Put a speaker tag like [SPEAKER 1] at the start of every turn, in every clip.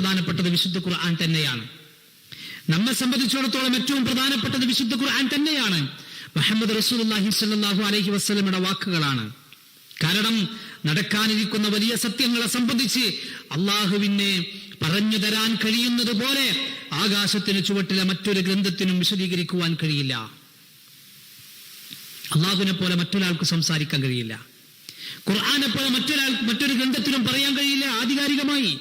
[SPEAKER 1] പ്രധാനപ്പെട്ടത് വിശുദ്ധ ഖുർആൻ തന്നെയാണ്. നമ്മെ സംബന്ധിച്ചിടത്തോളം ഏറ്റവും പ്രധാനപ്പെട്ടത് വിശുദ്ധ ഖുർആൻ തന്നെയാണ്. മുഹമ്മദ് റസൂലുള്ളാഹി സല്ലാഹു അലഹി വസ്ലമയുടെ വാക്കുകളാണ്. കാരണം നടക്കാനിരിക്കുന്ന വലിയ സത്യങ്ങളെ സംബന്ധിച്ച് അള്ളാഹുവിനെ പറഞ്ഞു തരാൻ കഴിയുന്നത് പോലെ ആകാശത്തിന് ചുവട്ടിലെ മറ്റൊരു ഗ്രന്ഥത്തിനും വിശദീകരിക്കുവാൻ കഴിയില്ല. അള്ളാഹുവിനെ പോലെ മറ്റൊരാൾക്ക് സംസാരിക്കാൻ കഴിയില്ല. ഖുർആനെ പോലെ മറ്റൊരാൾ മറ്റൊരു ഗ്രന്ഥത്തിനും പറയാൻ കഴിയില്ല ആധികാരികമായി.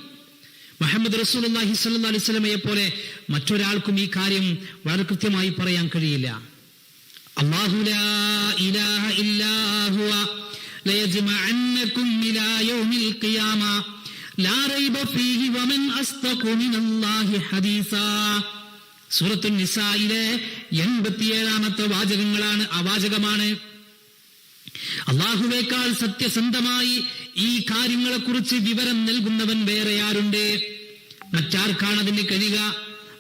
[SPEAKER 1] മുഹമ്മദ് റസൂൽ അള്ളാഹി സ്വല്ലല്ലാഹു അലൈഹി സ്വലമയെ പോലെ മറ്റൊരാൾക്കും ഈ കാര്യം വളരെ കൃത്യമായി പറയാൻ കഴിയില്ല. നിസായിലെ എൺപത്തിയേഴാമത്തെ വാചകങ്ങളാണ് അവാചകമാണ്. വാചകമാണ് അള്ളാഹുവേക്കാൾ സത്യസന്ധമായി ഈ കാര്യങ്ങളെക്കുറിച്ച് വിവരം നൽകുന്നവൻ വേറെ ആരുണ്ട്? മറ്റാർക്കാണതിന് കഴിയുക?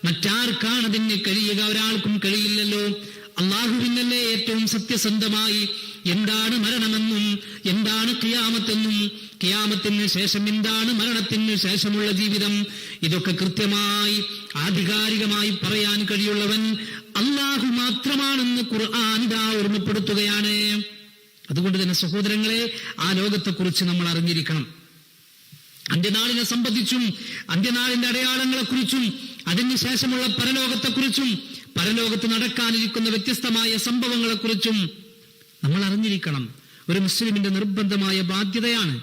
[SPEAKER 1] മറ്റാർക്കാണതിന് കഴിയുക? ഒരാൾക്കും കഴിയില്ലല്ലോ. അള്ളാഹുവിനല്ലേ ഏറ്റവും സത്യസന്ധമായി എന്താണ് മരണമെന്നും എന്താണ് കിയാമത്തെന്നും കിയാമത്തിന് ശേഷം എന്താണ് മരണത്തിന് ശേഷമുള്ള ജീവിതം? ഇതൊക്കെ കൃത്യമായി ആധികാരികമായി പറയാൻ കഴിയുള്ളവൻ അള്ളാഹു മാത്രമാണെന്ന് ഖുർആൻ ഇതാ ഓർമ്മപ്പെടുത്തുകയാണ്. അതുകൊണ്ട് തന്നെ സഹോദരങ്ങളെ ആ ലോകത്തെക്കുറിച്ച് നമ്മൾ അറിഞ്ഞിരിക്കണം. അന്ത്യനാളിനെ സംബന്ധിച്ചും അന്ത്യനാളിന്റെ അടയാളങ്ങളെക്കുറിച്ചും അതിനുശേഷമുള്ള പരലോകത്തെക്കുറിച്ചും പരലോകത്ത് നടക്കാനിരിക്കുന്ന വ്യത്യസ്തമായ സംഭവങ്ങളെക്കുറിച്ചും നമ്മൾ അറിഞ്ഞിരിക്കണം. ഒരു മുസ്ലിമിന്റെ നിർബന്ധമായ ബാധ്യതയാണ്.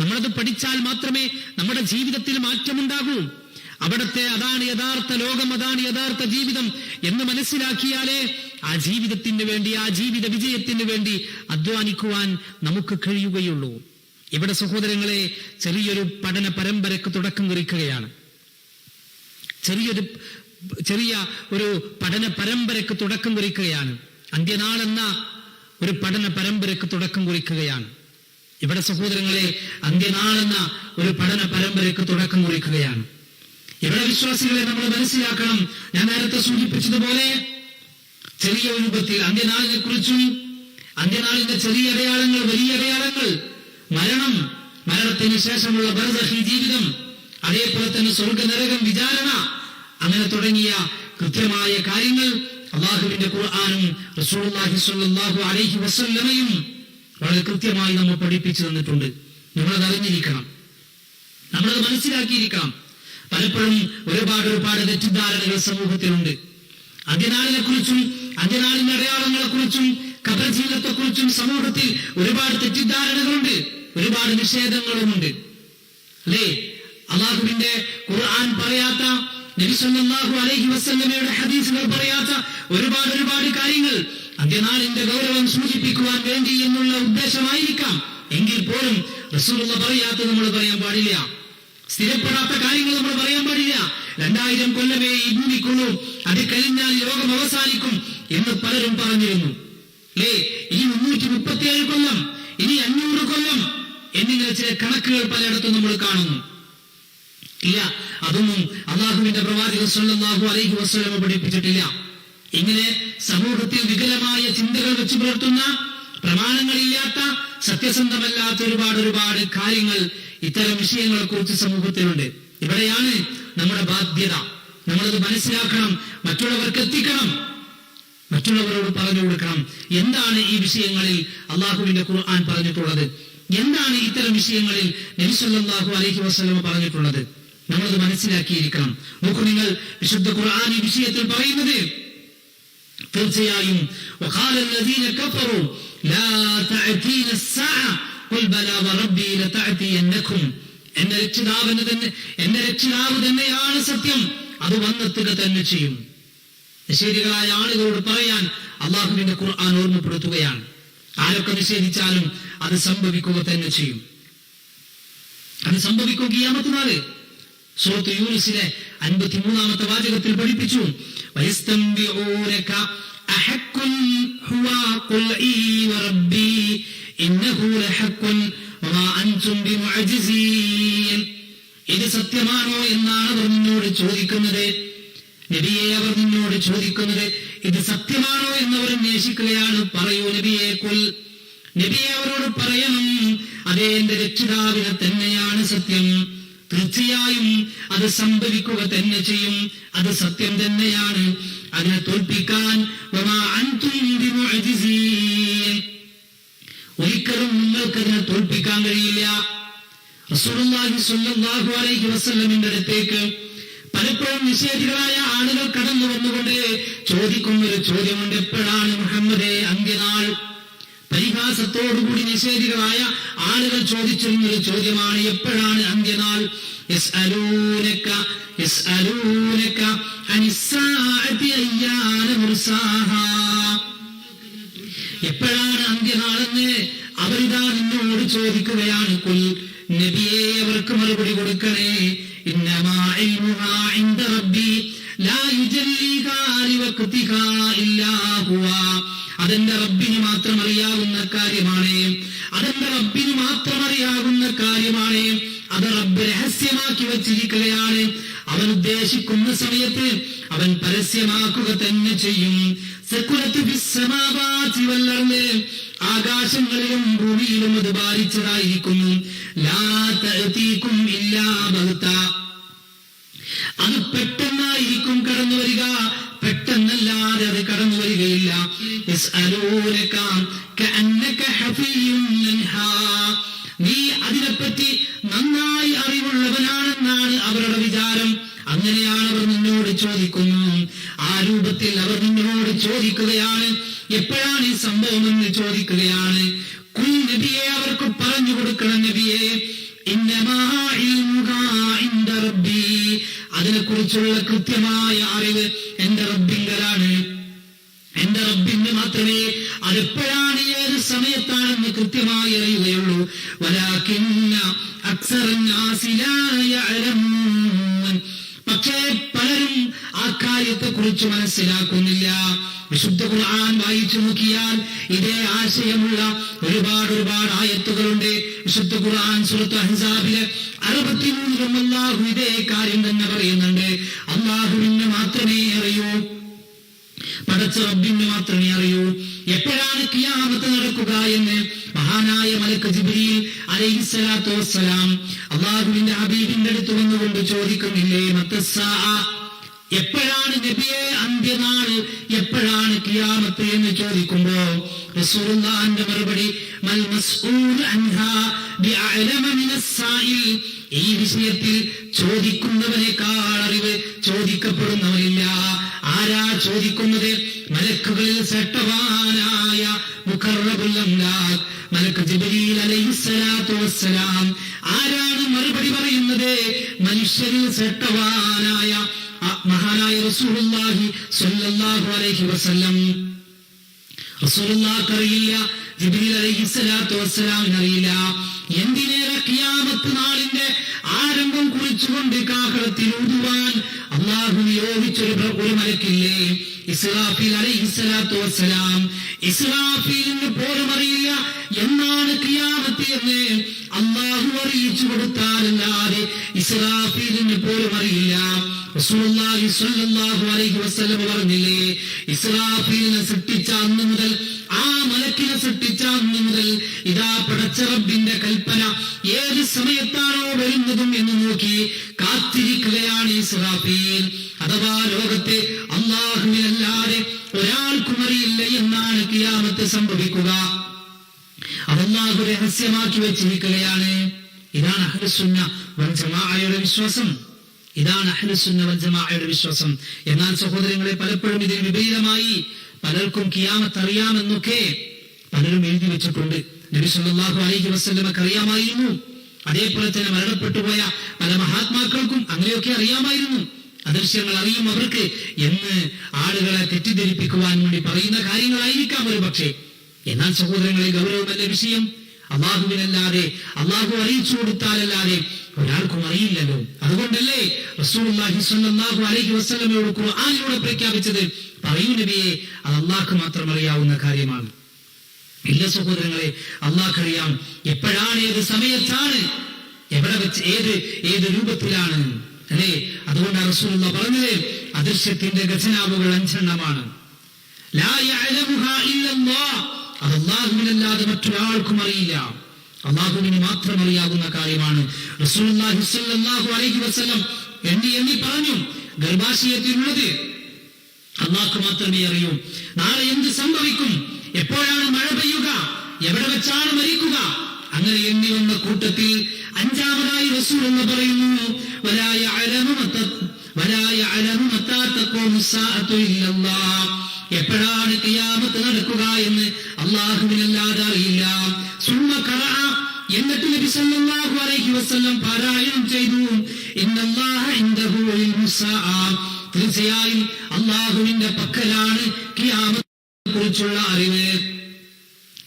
[SPEAKER 1] നമ്മളത് പഠിച്ചാൽ മാത്രമേ നമ്മുടെ ജീവിതത്തിൽ മാറ്റമുണ്ടാകൂ. അവിടുത്തെ അതാണ് യഥാർത്ഥ ലോകം അതാണ് യഥാർത്ഥ ജീവിതം എന്ന് മനസ്സിലാക്കിയാലേ ആ ജീവിതത്തിന് വേണ്ടി ആ ജീവിത വിജയത്തിന് വേണ്ടി അധ്വാനിക്കുവാൻ നമുക്ക് കഴിയുകയുള്ളൂ. ഇവിടെ സഹോദരങ്ങളെ ചെറിയൊരു പഠന പരമ്പരക്ക് തുടക്കം കുറിക്കുകയാണ്. ചെറിയൊരു ചെറിയ ഒരു പഠന പരമ്പരക്ക് തുടക്കം കുറിക്കുകയാണ്. അന്ത്യനാളെന്ന ഒരു പഠന പരമ്പരക്ക് തുടക്കം കുറിക്കുകയാണ്. ഇവിടെ സഹോദരങ്ങളെ അന്ത്യനാളെന്ന ഒരു പഠന പരമ്പരക്ക് തുടക്കം കുറിക്കുകയാണ്. ഇവിടെ വിശ്വാസികളെ നമ്മൾ മനസ്സിലാക്കണം. ഞാൻ നേരത്തെ സൂചിപ്പിച്ചതുപോലെ ചെറിയ രൂപത്തിൽ അന്ത്യനാളിനെ കുറിച്ചും അന്ത്യനാളിന്റെ ചെറിയ അടയാളങ്ങൾ വലിയ അടയാളങ്ങൾ മരണം മരണത്തിന് ശേഷമുള്ള ബർദഹി ജീവിതം അതേപോലെ തന്നെ സ്വർഗ നരകം വിചാരണ അങ്ങനെ തുടങ്ങിയ കൃത്യമായ കാര്യങ്ങൾ അള്ളാഹുവിന്റെ ഖുർആാനും റസൂലുള്ളാഹി സ്വല്ലല്ലാഹു അലൈഹി വസല്ലമയും വളരെ കൃത്യമായി നമ്മൾ പഠിപ്പിച്ചു തന്നിട്ടുണ്ട്. നമ്മളത് അറിഞ്ഞിരിക്കണം. നമ്മളത് മനസ്സിലാക്കിയിരിക്കണം. പലപ്പോഴും ഒരുപാട് ഒരുപാട് തെറ്റിദ്ധാരണകൾ സമൂഹത്തിലുണ്ട്. അതിനാലിനെ കുറിച്ചും അതിനാലിന്റെ അടയാളങ്ങളെ കുറിച്ചും കബർ ജീവിതത്തെ കുറിച്ചും സമൂഹത്തിൽ ഒരുപാട് തെറ്റിദ്ധാരണകളുണ്ട്. ഒരുപാട് നിഷേധങ്ങളുമുണ്ട്. അല്ലേ? അള്ളാഹുവിന്റെ ഖുർആൻ പറയാത്ത നബി സല്ലല്ലാഹു അലൈഹി വസല്ലമയുടെ ഹദീസുകൾ പറയാത്ത ഒരുപാട് ഒരുപാട് കാര്യങ്ങൾ അന്ത്യനാളിന്റെ ഗൗരവം സൂചിപ്പിക്കുവാൻ വേണ്ടി എന്നുള്ള ഉദ്ദേശമായിരിക്കാം. എങ്കിൽ പോലും റസൂലുള്ള പറയാത്ത നമ്മൾ പറയാൻ പാടില്ല. സ്ഥിരപ്പെടാത്ത കാര്യങ്ങൾ നമ്മൾ പറയാൻ പാടില്ല. രണ്ടായിരം കൊല്ലമേ ഈ ഭൂമിക്കുള്ളൂ. അത് കഴിഞ്ഞാൽ ലോകം അവസാനിക്കും എന്ന് പലരും പറഞ്ഞിരുന്നു. ലേ ഇനി മുന്നൂറ്റി മുപ്പത്തിയേഴ് കൊല്ലം ഇനി അഞ്ഞൂറ് കൊല്ലം എന്നിങ്ങനെ ചില കണക്കുകൾ പലയിടത്തും നമ്മൾ കാണുന്നു. ഇല്ല അതൊന്നും അള്ളാഹുവിന്റെ പ്രവാചക സ്വല്ലാഹു അലൈഹി വസ്ലമ പഠിപ്പിച്ചിട്ടില്ല. ഇങ്ങനെ സമൂഹത്തിൽ വികലമായ ചിന്തകൾ വെച്ച് പുലർത്തുന്ന പ്രമാണങ്ങളില്ലാത്ത സത്യസന്ധമല്ലാത്ത ഒരുപാട് ഒരുപാട് കാര്യങ്ങൾ ഇത്തരം വിഷയങ്ങളെ കുറിച്ച് സമൂഹത്തിലുണ്ട്. ഇവിടെയാണ് നമ്മുടെ ബാധ്യത. നമ്മളത് മനസ്സിലാക്കണം മറ്റുള്ളവർക്ക് എത്തിക്കണം. മറ്റുള്ളവരോട് പറഞ്ഞു കൊടുക്കണം. എന്താണ് ഈ വിഷയങ്ങളിൽ അള്ളാഹുവിന്റെ ഖുർആൻ പറഞ്ഞിട്ടുള്ളത്? എന്താണ് ഇത്തരം വിഷയങ്ങളിൽ നബിസല്ലാഹു അലഹി വസ്ലമ പറഞ്ഞിട്ടുള്ളത്? നമ്മളത് മനസ്സിലാക്കിയിരിക്കണം. നോക്കൂ നിങ്ങൾ വിശുദ്ധ ഖുർആൻ ഈ വിഷയത്തിൽ പറയുന്നത്. തീർച്ചയായും എന്റെ രക്ഷിതാവിന് തന്നെ എന്റെ രക്ഷിതാവ് തന്നെയാണ് സത്യം. അത് വന്നെത്തുക തന്നെ ചെയ്യും. നിഷേധികളായ ആളുകളോട് പറയാൻ അള്ളാഹുവിന്റെ ഖുർആൻ ഓർമ്മപ്പെടുത്തുകയാണ്. ആരൊക്കെ നിഷേധിച്ചാലും അത് സംഭവിക്കുക തന്നെ ചെയ്യും. അത് സംഭവിക്കുക കിയാമത്തിനാല് സുഹൃത്ത് യൂനിസിലെ അൻപത്തി മൂന്നാമത്തെ വാചകത്തിൽ പഠിപ്പിച്ചു. വയസ്തംബിഊനക ഓരക്കുൽ ഖുൽ ഇത് സത്യമാണോ എന്നാണ് അവർ നിന്നോട് ചോദിക്കുന്നത്. നബിയെ അവർ നിന്നോട് ചോദിക്കുന്നത്. ഇത് സത്യമാണോ എന്നവർ അന്വേഷിക്കുകയാണ്. പറയൂ നബിയെ കൊൽ നബിയെ അവരോട് പറയണം. അതേ എന്റെ രക്ഷിതാവിനെ തന്നെയാണ് സത്യം. തീർച്ചയായും അത് സംഭവിക്കുക തന്നെ ചെയ്യും. അത് സത്യം തന്നെയാണ്. അതിനെ തോൽപ്പിക്കാൻ. ഒരിക്കലും നിങ്ങൾക്ക് അതിനെ തോൽപ്പിക്കാൻ കഴിയില്ല. റസൂലുള്ളാഹി സ്വല്ലല്ലാഹു അലൈഹി അടുത്തേക്ക് പലപ്പോഴും നിഷേധികളായ ആളുകൾ കടന്നു വന്നുകൊണ്ട് ചോദിക്കുന്ന ഒരു ചോദ്യമുണ്ട്. എപ്പോഴാണ് മുഹമ്മദേ അന്ത്യനാൾ പരിഹാസത്തോടുകൂടി നിഷേധികളായ ആളുകൾ ചോദിച്ചിരുന്ന ഒരു ചോദ്യമാണ് എപ്പോഴാണ് അന്ത്യനാൾ യസ്അലൂനക അനിസ്സാഅതി അയ്യാന മുർസാഹാ. അവരിതാ നിന്നോട് ചോദിക്കുകയാണ് കുൽ നബിയെ അവർക്ക് മറുപടി കൊടുക്കണേ. അതെന്റെ റബ്ബിന് മാത്രം അറിയാവുന്ന കാര്യമാണ്. അതെന്റെ റബ്ബിന് മാത്രം അറിയാവുന്ന കാര്യമാണ്. അത് റബ്ബ് രഹസ്യമാക്കി വച്ചിരിക്കുകയാണ്. അവൻ ഉദ്ദേശിക്കുന്ന സമയത്ത് അവൻ പരസ്യമാക്കുക തന്നെ ചെയ്യും. ആകാശങ്ങളിലും ഭൂമിയിലും അത് ബാധിച്ചതായിരിക്കുന്നു. ലാ തഅതീകും ഇല്ലാ ബഗ്ത കൃത്യമായി അറിയുകയുള്ളൂ. വലാക്കിന്ന അക്സറന്നാസി എപ്പോഴാണ് കിയാമത്ത് എന്ന് ചോദിക്കുമ്പോ റസൂലുള്ളാഹിന്റെ മറുപടി മൽ അൻഹാ ഈ വിഷയത്തിൽ ചോദിക്കുന്നവനേക്കാൾ അറിവ് ചോദിക്കപ്പെടുന്നവനില്ല. ആരാ ചോദിക്കുന്നത്? മലക്കുകളിൽ മുഖറബുൽ മലക്ക് ജിബ്രീൽ അലൈഹിസ്സലാത്തു വസ്സലാം. ആരാണ് മറുപടി പറയുന്നത്? മനുഷ്യരിൽ ആ മഹാനായ റസൂലുള്ളാഹി സ്വല്ലല്ലാഹു അലൈഹി വസല്ലം. റസൂലുള്ളാഹിക്ക് അറിയില്ല ജിബ്രീൽ എന്തിനേറെ കിയാമത്ത് നാളിന്റെ ആരംഭം കുറിച്ചുകൊണ്ട് കാഹളത്തിൽ ഊതുവാൻ അള്ളാഹു നിയോഗിച്ചൊരു ഒരു മലക്കില്ലേ? ഇസ്ലാഫിൽ അലൈഹി സ്വലാത്തു വസ്സലാം ഇസ്രാഫീലിന് പോലും അറിയില്ല എന്നാണ് കിയാമത്ത് എന്ന് അള്ളാഹു അറിയിച്ചു കൊടുത്താലല്ലാതെ ഇസ്രാഫീലിന് പോലും അറിയില്ല. റസൂലുള്ളാഹി സ്വല്ലല്ലാഹു അലൈഹി വസല്ലം സൃഷ്ടിച്ച അന്ന് മുതൽ ആ മലക്കിനെ സൃഷ്ടിച്ച അന്ന് മുതൽ ഇതാ പടച്ച റബ്ബിന്റെ കൽപ്പന. ഏത് സമയത്താണോ വരുന്നതും എന്ന് നോക്കി കാത്തിരിക്കുകയാണ് ഈ സഹാഫീൻ. അഥവാ ലോകത്തെ അള്ളാഹുവിനല്ലാതെ ഒരാൾക്കും അറിയില്ല എന്നാണ് കിയാമത്ത് സംഭവിക്കുക. അതല്ലാഹു രഹസ്യമാക്കി വെച്ചിരിക്കുകയാണ്. ഇതാണ് അഹ്ലുസുന്ന വൽ ജമാഅയുടെ വിശ്വാസം. ഇതാണ് അഹ്ലുസുന്ന വൽ ജമാഅയുടെ വിശ്വാസം. എന്നാൽ സഹോദരങ്ങളെ പലപ്പോഴും ഇതിന് വിപരീതമായി പലർക്കും കിയാമത്ത് അറിയാമെന്നൊക്കെ പലരും എഴുതി വെച്ചിട്ടുണ്ട്. നബി സല്ലല്ലാഹു അലൈഹി വസ്ലമക്ക് അറിയാമായിരുന്നു. അതേപോലെ തന്നെ മരണപ്പെട്ടുപോയ പല മഹാത്മാക്കൾക്കും അങ്ങനെയൊക്കെ അറിയാമായിരുന്നു. അദൃശ്യങ്ങൾ അറിയും അവർക്ക് എന്ന് ആളുകളെ തെറ്റിദ്ധരിപ്പിക്കുവാൻ വേണ്ടി പറയുന്ന കാര്യങ്ങളായിരിക്കാം ഒരു പക്ഷേ. എന്നാൽ സഹോദരങ്ങളെ ഗൗരവമല്ല വിഷയം. അള്ളാഹുവിനല്ലാതെ അള്ളാഹു അറിയിച്ചു കൊടുത്താലല്ലാതെ ഒരാൾക്കും അറിയില്ലല്ലോ. അതുകൊണ്ടല്ലേ റസൂലുള്ളാഹി സ്വല്ലല്ലാഹു അലൈഹി വസല്ലമയോട് ഖുർആനിലൂടെ പ്രഖ്യാപിച്ചത്. പറയൂ നബിയെ അത് അള്ളാഹ്ക്ക് മാത്രം അറിയാവുന്ന കാര്യമാണ്. ഇല്ല സഹോദരങ്ങളെ അള്ളാഹ്ക്കറിയാം എപ്പോഴാണ് ഏത് സമയത്താണ്? എവിടെ വെച്ച് ഏത് ഏത് രൂപത്തിലാണ്? അല്ലേ? അതുകൊണ്ട് റസൂലുള്ള പറഞ്ഞത് അദൃശ്യത്തിന്റെ ഖജനാവുകൾ അഞ്ചെണ്ണമാണ്. ലാ യഅലമുഹാ ഇല്ലല്ലാഹ്. അത് അല്ലാഹുവിനല്ലാതെ മറ്റൊരാൾക്കും അറിയില്ല. അള്ളാഹുവിന് മാത്രം അറിയാവുന്ന കാര്യമാണ്. അലൈഹി പറഞ്ഞു ഗർഭാശയത്തിലുള്ളത് അള്ളാഹു മാത്രമേ അറിയൂ. നാളെ എന്ത് സംഭവിക്കും? എപ്പോഴാണ് മഴ പെയ്യുക? എവിടെ വെച്ചാണ് മരിക്കുക? അങ്ങനെ എണ്ണി വന്ന കൂട്ടത്തിൽ അഞ്ചാമതായി റസൂൽ എന്ന് പറയുന്നു വരായ അലമുമത്ത വരായ അലമുമത്താത്തക്കോമുസാഅത്തുയില്ലല്ലാ എപ്പോഴാണ് കിയാമത്ത് നടക്കുക എന്ന് അള്ളാഹുവിനല്ലാതെ അറിയില്ല. സുമ്മ ഖറഅ. എന്നിട്ട് നബി സല്ലല്ലാഹു അലൈഹി വസല്ലം പാരായണം ചെയ്തു. ഇന്നല്ലാഹ ഇൻദഹു ഇൽമുസ്സാഅ തീർച്ചയായും അള്ളാഹുവിന്റെ പക്കലാണ് കിയാമത്തെ കുറിച്ചുള്ള അറിവ്.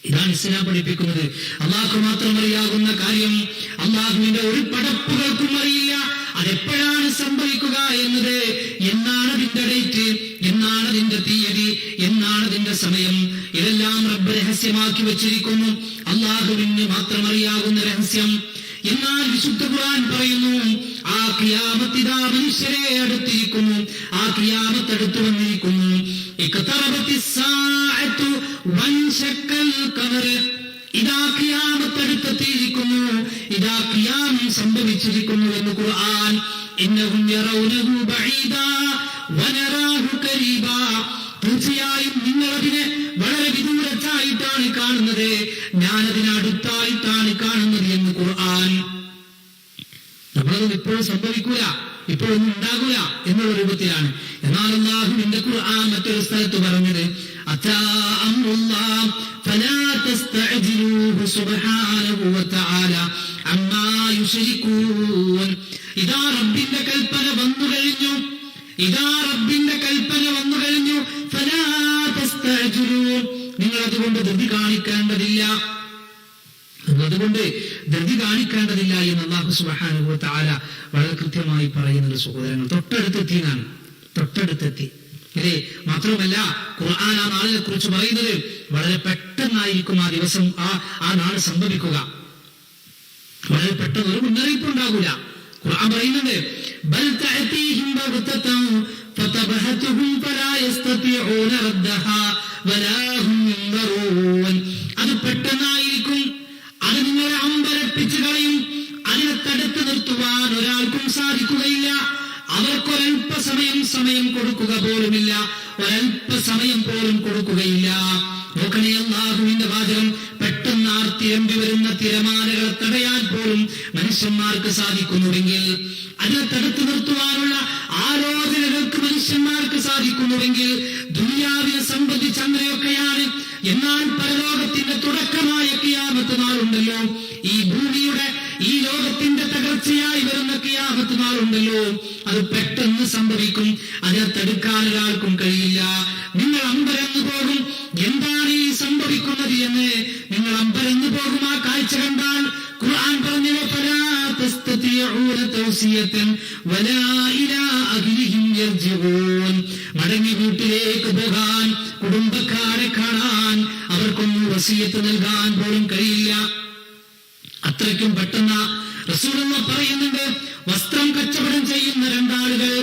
[SPEAKER 1] ഇതാണ് ഇസ്ലാം പഠിപ്പിക്കുന്നത്. അള്ളാഹു മാത്രം അറിയാവുന്ന കാര്യം അള്ളാഹുവിന്റെ ഒരു പടപ്പുകൾക്കും അറിയില്ല. അതെപ്പോഴാണ് സംഭവിക്കുക രഹസ്യമാക്കി വെച്ചിരിക്കുന്നു. അള്ളാഹുവിന് മാത്രം അറിയാകുന്ന രഹസ്യം. എന്നാൽ വിശുദ്ധ ഖുർആൻ പറയുന്നു ആ കിയാമത്തിതാ മനുഷ്യരെ അടുത്തിരിക്കുന്നു. ആ കിയാമത്ത് അടുത്തു വന്നിരിക്കുന്നു. ഇതാ കിയാമത്ത് അടുത്തെത്തിയിരിക്കുന്നു. ഇതാ കിയാമം സംഭവിച്ചിരിക്കുന്നു എന്ന് ഖുർആൻ. ഇന്നഹും യറൗനഹു തീർച്ചയായും നിങ്ങൾ അതിനെ വളരെ വിദൂരത്തായിട്ടാണ് കാണുന്നത്. അടുത്തായിട്ടാണ് കാണുന്നത് എന്ന് ഖുർആൻ. നമ്മളത് ഇപ്പോഴും സംഭവിക്കൂല ഇപ്പോഴൊന്നും ഉണ്ടാകൂല എന്നുള്ള രൂപത്തിലാണ്. എന്നാൽ അള്ളാഹുവിന്റെ ഖുർആൻ മറ്റൊരു സ്ഥലത്ത് പറഞ്ഞത് അതാ റബ്ബിന്റെ കൽപ്പന വന്നു കഴിഞ്ഞു. ഇതാ റബ്ബിന്റെ കൽപ്പന വന്നു കഴിഞ്ഞു. നിങ്ങൾ അതുകൊണ്ട് ധൃതി കാണിക്കേണ്ടതില്ല. അതുകൊണ്ട് ധൃതി കാണിക്കേണ്ടതില്ല എന്ന് അള്ളാഹു സുബ്ഹാനഹു വതആല വളരെ കൃത്യമായി പറയുന്നുണ്ട് സഹോദരങ്ങൾ. തൊട്ടടുത്തെത്തിയതാണ് തൊട്ടടുത്തെത്തി. അല്ലേ മാത്രമല്ല ഖുർആൻ ആ നാളിനെ കുറിച്ച് പറയുന്നത് വളരെ പെട്ടെന്നായിരിക്കും ആ ദിവസം ആ ആ നാൾ സംഭവിക്കുക. വളരെ പെട്ടെന്ന് ഒരു മുന്നറിയിപ്പ് ഉണ്ടാകൂല. ഖുർആൻ അതിനെ സമയം കൊടുക്കുക പോലുമില്ല പോലും കൊടുക്കുകയില്ല. മനുഷ്യന്മാർക്ക് സാധിക്കുന്നുവെങ്കിൽ അതിനെ തടുത്തു നിർത്തുവാനുള്ള ആലോചനകൾക്ക് മനുഷ്യന്മാർക്ക് സാധിക്കുന്നുവെങ്കിൽ ദുനിയാവിനെ സംബന്ധിച്ച് അങ്ങനെയൊക്കെയാണ് എന്നാൽ പരലോകത്തിന്റെ തുടക്കമായ കിയാമത്ത് നാളുണ്ടല്ലോ. ഈ ഭൂമിയുടെ ഈ ലോകത്തിന്റെ തകർച്ചയായി വരുന്ന കിയാമത്ത് നാളുണ്ടല്ലോ. അത് പെട്ടെന്ന് സംഭവിക്കും. അതിനെ തടുക്കാൻ ഒരാൾക്കും കഴിയില്ല. മടങ്ങി വീട്ടിലേക്ക് പോകാൻ കുടുംബക്കാരെ കാണാൻ അവർക്കൊന്നും വസീയത്ത് നൽകാൻ പോലും കഴിയില്ല. അത്രയ്ക്കും പെട്ടെന്ന് റസൂലെന്ന പറയുന്നുണ്ട് വസ്ത്രം കച്ചവടം ചെയ്യുന്ന രണ്ടാളുകൾ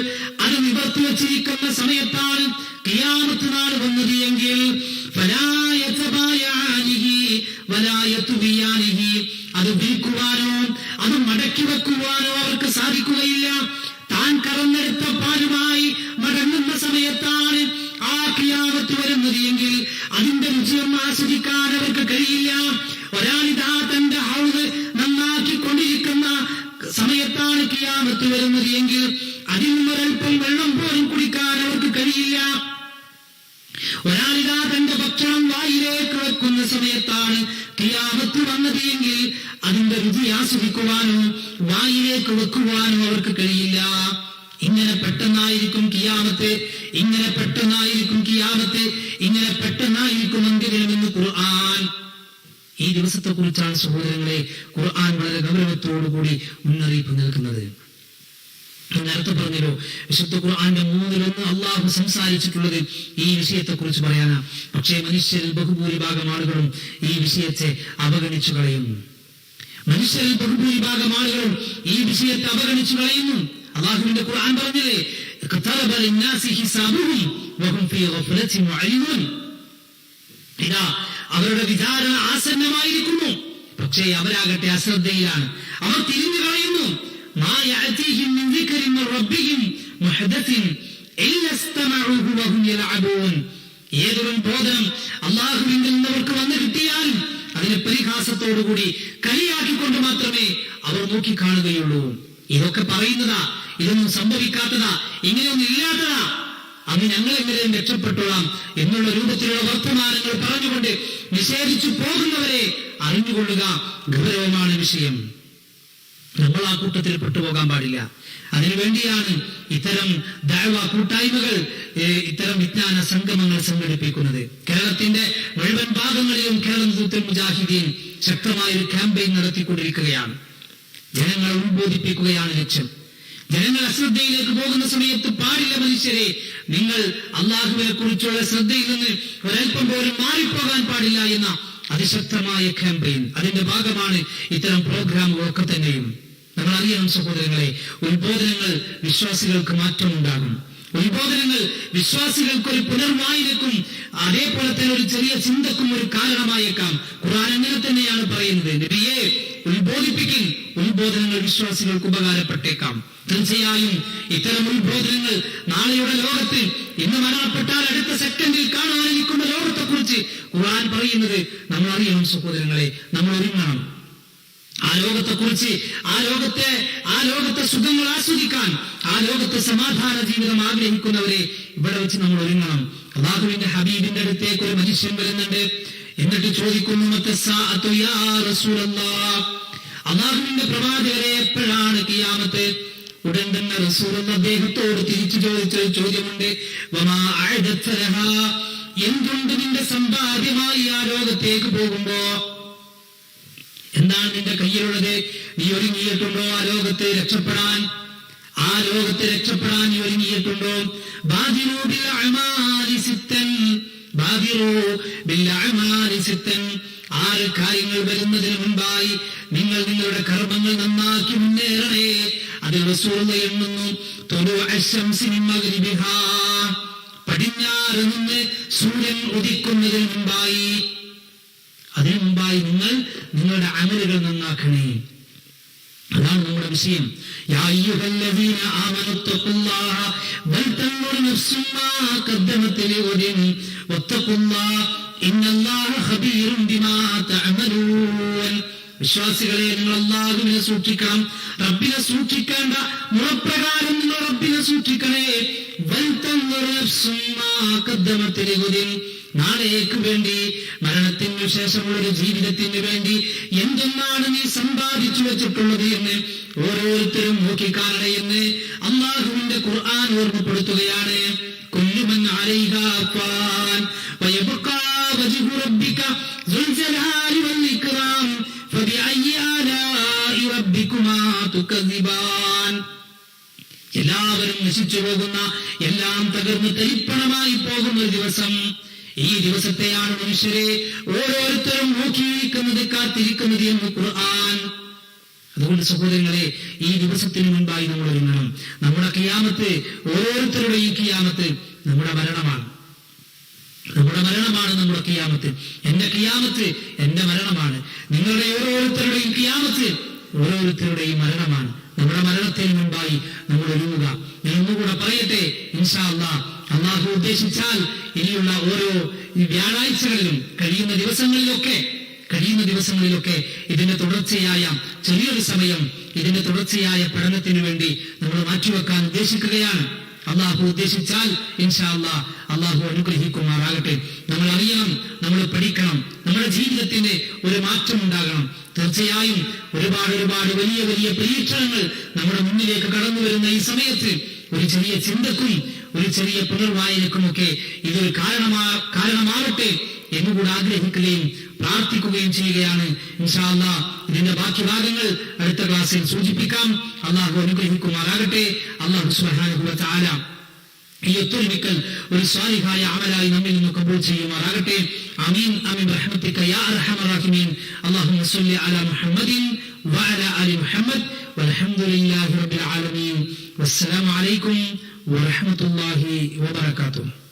[SPEAKER 1] അത് നിവർത്തി വച്ചിരിക്കുന്ന സമയത്താണ് കിയാമത്ത് നാൾ വന്നത് എങ്കിൽ അത് വിൽക്കുവാനോ അത് മടക്കി വെക്കുവാനോ അവർക്ക് സാധിക്കുകയില്ല. താൻ കറന്നെടുത്ത പാലുമായി മടങ്ങുന്ന സമയത്താണ് ആ കിയാമത്ത് വരുന്നത് എങ്കിൽ അതിന്റെ രുചിയും ആസ്വദിക്കാൻ അവർക്ക് കഴിയില്ല. ഒരാളിതാ തന്റെ ഹൗസ് നന്നാക്കി കൊണ്ടിരിക്കുന്ന സമയത്താണ് കിയാമത്ത് വരുന്നത് എങ്കിൽ അതിൽ നിന്നൊരൽപ്പം വെള്ളം പോലും കുടിക്കാൻ അവർക്ക് കഴിയില്ല. ഒരാളിതാ തന്റെ ഭക്ഷണം വായിലേക്ക് വെക്കുന്ന സമയത്താണ് കിയാമത്ത് വന്നത് എങ്കിൽ അതിന്റെ രുചി ആസ്വദിക്കുവാനോ വായിലേക്ക് വെക്കുവാനോ അവർക്ക് കഴിയില്ല. ഇങ്ങനെ പെട്ടെന്നായിരിക്കും കിയാമത്ത്. ഇങ്ങനെ പെട്ടെന്നായിരിക്കും കിയാമത്ത്. ഇങ്ങനെ പെട്ടെന്നായിരിക്കും അന്ത്യദിനമെന്ന് ഖുർആൻ. ഈ ദിവസത്തെ കുറിച്ചാണ് സഹോദരങ്ങളെ ഖുർആൻ വളരെ ഗൗരവത്തോടുകൂടി മുന്നറിയിപ്പ് നൽകുന്നത്. നേരത്തെ പറഞ്ഞല്ലോ വിശുദ്ധ ഖുർആന്റെ മൂന്നിലൊന്ന് അള്ളാഹു സംസാരിച്ചിട്ടുള്ളത് ഈ വിഷയത്തെ കുറിച്ച് പറയാനാ. പക്ഷേ മനുഷ്യരിൽ ബഹുഭൂരിഭാഗം ആളുകളും ഈ വിഷയത്തെ അവഗണിച്ചു കളയുന്നു. മനുഷ്യരിൽ ബഹുഭൂരിഭാഗം ആളുകളും ഈ വിഷയത്തെ അവഗണിച്ചു കളയുന്നു. അള്ളാഹുവിന്റെ ഖുർആൻ പറഞ്ഞില്ലേ? ഇതാ അവരുടെ വിചാരണ ആസന്നമായിരിക്കുന്നു. പക്ഷേ അവരാകട്ടെ അശ്രദ്ധയിലാണ്. അവർ തിരിഞ്ഞു കളയുന്നു. ഏതൊരു ബോധനം അള്ളാഹുവിന്റെ നിന്നവർക്ക് വന്നു കിട്ടിയാൽ അതിനെ പരിഹാസത്തോടുകൂടി കളിയാക്കിക്കൊണ്ട് മാത്രമേ അവർ നോക്കിക്കാണുകയുള്ളൂ. ഇതൊക്കെ പറയുന്നതാ ഇതൊന്നും സംഭവിക്കാത്തതാ ഇങ്ങനെയൊന്നും ഇല്ലാത്തതാ. അന്ന് ഞങ്ങൾ എങ്ങനെയും രക്ഷപ്പെട്ടോളാം എന്നുള്ള രൂപത്തിലുള്ള വർത്തമാനങ്ങൾ പറഞ്ഞുകൊണ്ട് നിഷേധിച്ചു പോകുന്നവരെ അറിഞ്ഞുകൊള്ളുക ഗൗരവമാണ് വിഷയം. നമ്മൾ ആ കൂട്ടത്തിൽ പെട്ടുപോകാൻ പാടില്ല. അതിനുവേണ്ടിയാണ് ഇത്തരം ദാഴ്വ കൂട്ടായ്മകൾ ഇത്തരം വിജ്ഞാന സംഗമങ്ങൾ സംഘടിപ്പിക്കുന്നത്. കേരളത്തിന്റെ മുഴുവൻ ഭാഗങ്ങളിലും കേരളം ദൂത്തൽ മുജാഹിദീൻ ശക്തമായ ഒരു ക്യാമ്പയിൻ നടത്തിക്കൊണ്ടിരിക്കുകയാണ്. ജനങ്ങളെ ഉത്ബോധിപ്പിക്കുകയാണ് ലക്ഷ്യം. ജനങ്ങൾ അശ്രദ്ധയിലേക്ക് പോകുന്ന സമയത്ത് പാടില്ല മനുഷ്യരെ. നിങ്ങൾ അള്ളാഹുവിനെ കുറിച്ചുള്ള ശ്രദ്ധയിൽ നിന്ന് ഒരൽപ്പം പോലും മാറിപ്പോകാൻ പാടില്ല എന്ന അതിശക്തമായ ക്യാമ്പയിൻ അതിന്റെ ഭാഗമാണ് ഇത്തരം പ്രോഗ്രാമുകളൊക്കെ തന്നെയും. നമ്മൾ അറിയണം സഹോദരങ്ങളെ ഉത്ബോധനങ്ങൾ വിശ്വാസികൾക്ക് മാറ്റമുണ്ടാകും ഉത്ബോധനങ്ങൾ വിശ്വാസികൾക്ക് ഒരു പുനർവായനക്കും അതേപോലെ തന്നെ ഒരു ചെറിയ ചിന്തക്കും ഒരു കാരണമായേക്കാം. ഖുർആൻ അങ്ങനെ തന്നെയാണ് പറയുന്നത്. നബിയെ ഉത്ബോധിപ്പിക്കൽ ഉത്ബോധനങ്ങൾ വിശ്വാസികൾക്ക് ഉപകാരപ്പെട്ടേക്കാം. തീർച്ചയായും ഇത്തരം ഉത്ബോധനങ്ങൾ നാളെയുടെ ലോകത്തിൽ ഇന്ന് മരണപ്പെട്ടാൽ അടുത്ത സെക്കൻഡിൽ കാണാനിരിക്കുന്ന ലോകത്തെ കുറിച്ച് ഖുർആൻ പറയുന്നത് നമ്മൾ അറിയണം സഹോദരങ്ങളെ നമ്മൾ ഒരുങ്ങണം. ആ ലോകത്തെ കുറിച്ച് ആ ലോകത്തെ ആ ലോകത്തെ സുഖങ്ങൾ ആസ്വദിക്കാൻ ആ ലോകത്തെ സമാധാന ജീവിതം ആഗ്രഹിക്കുന്നവരെ ഇവിടെ വെച്ച് നമ്മൾ ഒരുങ്ങണം. അള്ളാഹുവിന്റെ ഹബീബിന്റെ അടുത്തേക്ക് ഒരു മനുഷ്യൻ വരുന്നുണ്ട്. എന്നിട്ട് ചോദിക്കുന്നു അള്ളാഹുവിന്റെ പ്രവാചകരെ എപ്പോഴാണ് കിയാമത്ത്? ഉടൻ തന്നെ റസൂൽ അദ്ദേഹത്തോട് തിരിച്ചു ചോദിച്ച ചോദ്യമുണ്ട്. എന്തുകൊണ്ട് അഅദത്ത ലഹാ?" എന്തുണ്ട് നിന്റെ സമ്പാദ്യമായി ആ ലോകത്തേക്ക് പോകുമ്പോ? എന്താണ് നിന്റെ കയ്യിലുള്ളത്? നീ ഒരുങ്ങിയിട്ടുണ്ടോ ആ ലോകത്തെ രക്ഷപ്പെടാൻ? ആ ലോകത്തെ രക്ഷപ്പെടാൻ നീ ഒരുങ്ങിയിട്ടുണ്ടോ? ബാദിറൂ ആറ് കാര്യങ്ങൾ വരുന്നതിന് മുമ്പായി നിങ്ങൾ നിങ്ങളുടെ കർമ്മങ്ങൾ നന്നാക്കി മുന്നേറണേ. അത് എണ്ണുന്നു. പടിഞ്ഞാറ് നിന്ന് സൂര്യൻ ഉദിക്കുന്നതിന് മുമ്പായി. അതിനു മുമ്പായി നിങ്ങൾ നിങ്ങളുടെ അമലുകൾ നന്നാക്കണേ. അതാണ് നമ്മുടെ വിഷയം. യാ വിശ്വാസികളെ നിങ്ങൾ അല്ലാഹുവിനെ സൂക്ഷിക്കണം റബ്ബിനെ സൂക്ഷിക്കേണ്ട മുറപ്രകാരം നിങ്ങൾ റബ്ബിനെ സൂക്ഷിക്കണേ. നാളേക്ക് വേണ്ടി മരണത്തിന് ശേഷമുള്ള ഒരു ജീവിതത്തിന് വേണ്ടി എന്തൊന്നാണ് നീ സമ്പാദിച്ചു വെച്ചിട്ടുള്ളത് എന്ന് ഓരോരുത്തരും നോക്കിക്കാണണേ എന്ന് അള്ളാഹുവിന്റെ ഖുർആൻ ഓർമ്മപ്പെടുത്തുകയാണ്. കൊല്ലുമെന്ന് അലൈഹാ ഫാൻ ربك ذو الجلال والإكرام فبأي آلاء ربكما تكذبان. എല്ലാവരും നശിച്ചു പോകുന്ന എല്ലാം തകർന്ന് തരിപ്പണമായി പോകുന്ന ദിവസം. ഈ ദിവസത്തെയാണ് മനുഷ്യരെ ഓരോരുത്തരും നോക്കിയിരിക്കുന്നത് കാത്തിരിക്കുന്നത് എന്ന് ഖുർആൻ. അതുകൊണ്ട് സഹോദരങ്ങളെ ഈ ദിവസത്തിന് മുൻപായി നമ്മൾ ഒരുങ്ങണം നമ്മുടെ കിയാമത്ത് ഓരോരുത്തരുടെ ഈ കിയാമത്ത് നമ്മുടെ മരണമാണ്. നമ്മുടെ മരണമാണ് നമ്മുടെ കിയാമത്ത്. എന്റെ കിയാമത്ത് എന്റെ മരണമാണ്. നിങ്ങളുടെ ഓരോരുത്തരുടെയും കിയാമത്ത് ഓരോരുത്തരുടെയും മരണമാണ്. നമ്മുടെ മരണത്തിന് മുമ്പായി നമ്മൾ ഒരുങ്ങുക ഞാൻ ഒന്നുകൂടെ പറയട്ടെ ഇൻഷാ അല്ലാ അള്ളാഹു ഉദ്ദേശിച്ചാൽ ഇനിയുള്ള ഓരോ വ്യാഴാഴ്ചകളിലും കഴിയുന്ന ദിവസങ്ങളിലൊക്കെ കഴിയുന്ന ദിവസങ്ങളിലൊക്കെ ഇതിന്റെ തുടർച്ചയായ ചെറിയൊരു സമയം ഇതിന്റെ തുടർച്ചയായ പഠനത്തിനു വേണ്ടി നമ്മൾ മാറ്റിവെക്കാൻ ഉദ്ദേശിക്കുകയാണ്. അള്ളാഹു ഉദ്ദേശിച്ചാൽ ഇൻഷാ അള്ളാഹ് അള്ളാഹു അനുഗ്രഹിക്കുമാറാകട്ടെ. നമ്മൾ അറിയണം നമ്മൾ പഠിക്കണം നമ്മുടെ ജീവിതത്തിന് ഒരു മാറ്റം ഉണ്ടാകണം. തീർച്ചയായും ഒരുപാട് ഒരുപാട് വലിയ വലിയ പരീക്ഷണങ്ങൾ നമ്മുടെ മുന്നിലേക്ക് കടന്നു വരുന്ന ഈ സമയത്ത് ഒരു ചെറിയ ചിന്തക്കും ഒരു ചെറിയ പുനർവായനക്കുമൊക്കെ ഇതൊരു കാരണമാ കാരണമാവട്ടെ എന്നുകൂടെ ആഗ്രഹിക്കുകയും പ്രാർത്ഥിക്കുകയും ചെയ്യുകയാണ്. ഇൻഷാ അല്ലാ ഇതിന്റെ ബാക്കി ഭാഗങ്ങൾ അടുത്ത ക്ലാസ്സിൽ സൂചിപ്പിക്കാം. അള്ളാഹു അനുഗ്രഹിക്കുമാറാകട്ടെ. അള്ളാഹു സുബ്ഹാനഹു വ തആല ഈ ഒത്തൊരുമിക്കൽ ഒരു സ്വാലിഹായ അമലായി നമ്മിൽ നിന്ന് കബൂൾ ചെയ്യുമാറാകട്ടെ. അമീൻ അമീൻ റഹ്മത്തിക്ക യാ അർഹമർ റഹീമീൻ. അല്ലാഹുമ്മ സ്വല്ലി അലാ മുഹമ്മദിൻ വഅലാ ആലി മുഹമ്മദ്. വൽഹംദുലില്ലാഹി റബ്ബിൽ ആലമീൻ. വസ്സലാമു അലൈക്കും വറഹ്മത്തുള്ളാഹി വബറകാതുഹു.